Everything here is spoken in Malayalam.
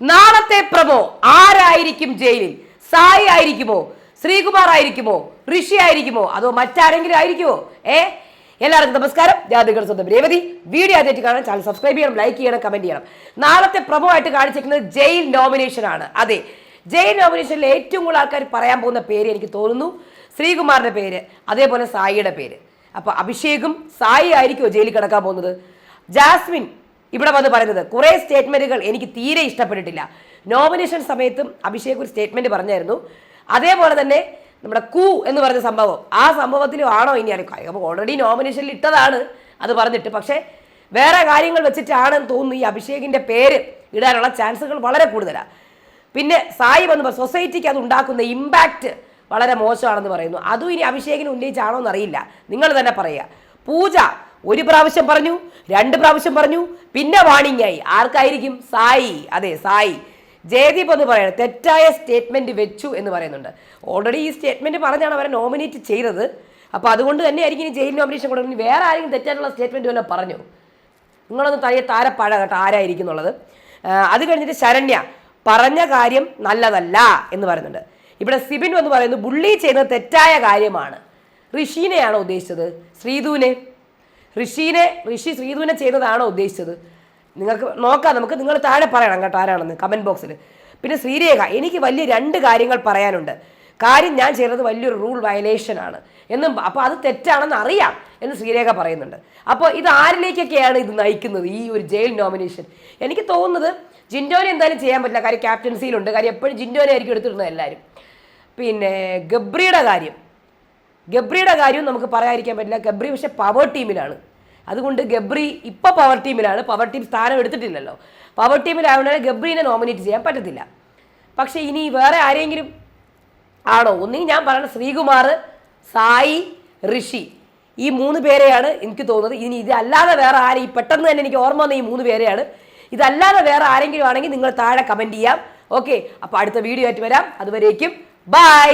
നാളത്തെ പ്രമോ ആരായിരിക്കും ജയിലിൽ? സായി ആയിരിക്കുമോ? ശ്രീകുമാർ ആയിരിക്കുമോ? ഋഷി ആയിരിക്കുമോ? അതോ മറ്റാരെങ്കിലും ആയിരിക്കുമോ? ഏ? എല്ലാവർക്കും നമസ്കാരം. ജാതികൾ സ്വന്തം രേവതി. വീഡിയോ ആദ്യമായിട്ട് കാണാൻ ചാനൽ സബ്സ്ക്രൈബ് ചെയ്യണം ലൈക്ക് ചെയ്യണം കമന്റ് ചെയ്യണം. നാളത്തെ പ്രമോ ആയിട്ട് കാണിച്ചിരിക്കുന്നത് ജയിൽ നോമിനേഷൻ ആണ്. അതെ ജയിൽ നോമിനേഷനിൽ ഏറ്റവും കൂടുതൽ ആൾക്കാർ പറയാൻ പോകുന്ന പേര് എനിക്ക് തോന്നുന്നു ശ്രീകുമാറിന്റെ പേര് അതേപോലെ സായിയുടെ പേര്. അപ്പൊ അഭിഷേകും സായി ആയിരിക്കുമോ ജയിലിൽ കിടക്കാൻ പോകുന്നത്? ജാസ്മിൻ ഇവിടെ വന്ന് പറയുന്നത് കുറേ സ്റ്റേറ്റ്മെന്റുകൾ എനിക്ക് തീരെ ഇഷ്ടപ്പെട്ടിട്ടില്ല. നോമിനേഷൻ സമയത്തും അഭിഷേക് ഒരു സ്റ്റേറ്റ്മെന്റ് പറഞ്ഞായിരുന്നു. അതേപോലെ തന്നെ നമ്മുടെ കൂ എന്ന് പറഞ്ഞ സംഭവം ആ സംഭവത്തിലും ആണോ ഇനി അറിയാം. അപ്പോൾ ഓൾറെഡി നോമിനേഷനിൽ ഇട്ടതാണ് അത് പറഞ്ഞിട്ട്. പക്ഷേ വേറെ കാര്യങ്ങൾ വെച്ചിട്ടാണെന്ന് തോന്നുന്നു ഈ അഭിഷേകിന്റെ പേര് ഇടാനുള്ള ചാൻസുകൾ വളരെ കൂടുതലാണ് പിന്നെ സായി വന്ന് പറഞ്ഞ സൊസൈറ്റിക്ക് അത് ഉണ്ടാക്കുന്ന ഇമ്പാക്റ്റ് വളരെ മോശമാണെന്ന് പറയുന്നു. അതും ഇനി അഭിഷേകിന് ഉന്നയിച്ചാണോ എന്നറിയില്ല. നിങ്ങൾ തന്നെ പറയുക. പൂജ ഒരു പ്രാവശ്യം പറഞ്ഞു രണ്ട് പ്രാവശ്യം പറഞ്ഞു പിന്നെ വാണിങ്ങായി. ആർക്കായിരിക്കും? സായി. അതെ സായി. ജയദീപ് എന്ന് പറയുന്നത് തെറ്റായ സ്റ്റേറ്റ്മെന്റ് വെച്ചു എന്ന് പറയുന്നുണ്ട്. ഓൾറെഡി ഈ സ്റ്റേറ്റ്മെന്റ് പറഞ്ഞാണ് അവരെ നോമിനേറ്റ് ചെയ്തത്. അപ്പോൾ അതുകൊണ്ട് തന്നെ ആയിരിക്കും ഇനി ജയിൽ നോമിനേഷൻ കൊടുക്കുന്നത്. വേറെ ആരെങ്കിലും തെറ്റായിട്ടുള്ള സ്റ്റേറ്റ്മെന്റ് വല്ലതും പറഞ്ഞു? നിങ്ങളൊന്ന് തയ്യ താരപ്പഴ കേട്ടോ ആരായിരിക്കും എന്നുള്ളത്. അത് കഴിഞ്ഞിട്ട് ശരണ്യ പറഞ്ഞ കാര്യം നല്ലതല്ല എന്ന് പറയുന്നുണ്ട്. ഇവിടെ സിബിൻ എന്ന് പറയുന്നത് ബുള്ളി ചെയ്യുന്നത് തെറ്റായ കാര്യമാണ്. ഋഷീനെയാണോ ഉദ്ദേശിച്ചത്? ശ്രീധുവിനെ? ഋഷീനെ ഋഷി ശ്രീധുവിനെ ചെയ്തതാണോ ഉദ്ദേശിച്ചത്? നിങ്ങൾക്ക് നോക്കാം നമുക്ക് നിങ്ങൾ താഴെ പറയണം കേട്ടോ ആരാണെന്ന് കമന്റ് ബോക്സിൽ പിന്നെ ശ്രീരേഖ എനിക്ക് വലിയ രണ്ട് കാര്യങ്ങൾ പറയാനുണ്ട്. കാര്യം ഞാൻ ചെയ്തത് വലിയൊരു റൂൾ വയലേഷൻ ആണ്. എന്നും അപ്പോൾ അത് തെറ്റാണെന്ന് അറിയാം എന്ന് ശ്രീരേഖ പറയുന്നുണ്ട്. അപ്പോൾ ഇത് ആരിലേക്കൊക്കെയാണ് ഇത് നയിക്കുന്നത് ഈ ഒരു ജയിൽ നോമിനേഷൻ എനിക്ക് തോന്നുന്നത് ജിൻഡോനെ എന്തായാലും ചെയ്യാൻ പറ്റില്ല. കാര്യം ക്യാപ്റ്റൻസിയിലുണ്ട് കാര്യം എപ്പോഴും ജിൻഡോനെ ആയിരിക്കും എടുത്തിരുന്നത് എല്ലാവരും പിന്നെ ഗബ്രിയുടെ കാര്യം. ഗബ്രിയുടെ കാര്യവും നമുക്ക് പറയാതിരിക്കാൻ പറ്റില്ല. ഗബ്രി പക്ഷെ പവർ ടീമിലാണ് അതുകൊണ്ട് ഗബ്രി ഇപ്പൊ പവർ ടീമിലാണ് പവർ ടീം സ്ഥാനം എടുത്തിട്ടില്ലല്ലോ. പവർ ടീമിലായതുകൊണ്ട് ഗബ്രീനെ നോമിനേറ്റ് ചെയ്യാൻ പറ്റത്തില്ല. പക്ഷേ ഇനി വേറെ ആരെങ്കിലും ആണോ? ഒന്നെങ്കിൽ ഞാൻ പറയുന്നത് ശ്രീകുമാർ സായി ഋഷി. ഈ മൂന്ന് പേരെയാണ് എനിക്ക് തോന്നുന്നത്. ഇനി ഇതല്ലാതെ വേറെ ആരെ ഈ പെട്ടെന്ന് തന്നെ എനിക്ക് ഓർമ്മ വന്ന ഈ മൂന്ന് പേരെയാണ്. ഇതല്ലാതെ വേറെ ആരെങ്കിലും ആണെങ്കിൽ നിങ്ങൾ താഴെ കമന്റ് ചെയ്യാം. ഓക്കെ അപ്പോൾ അടുത്ത വീഡിയോ ആയിട്ട് വരാം. അതുവരേക്കും ബൈ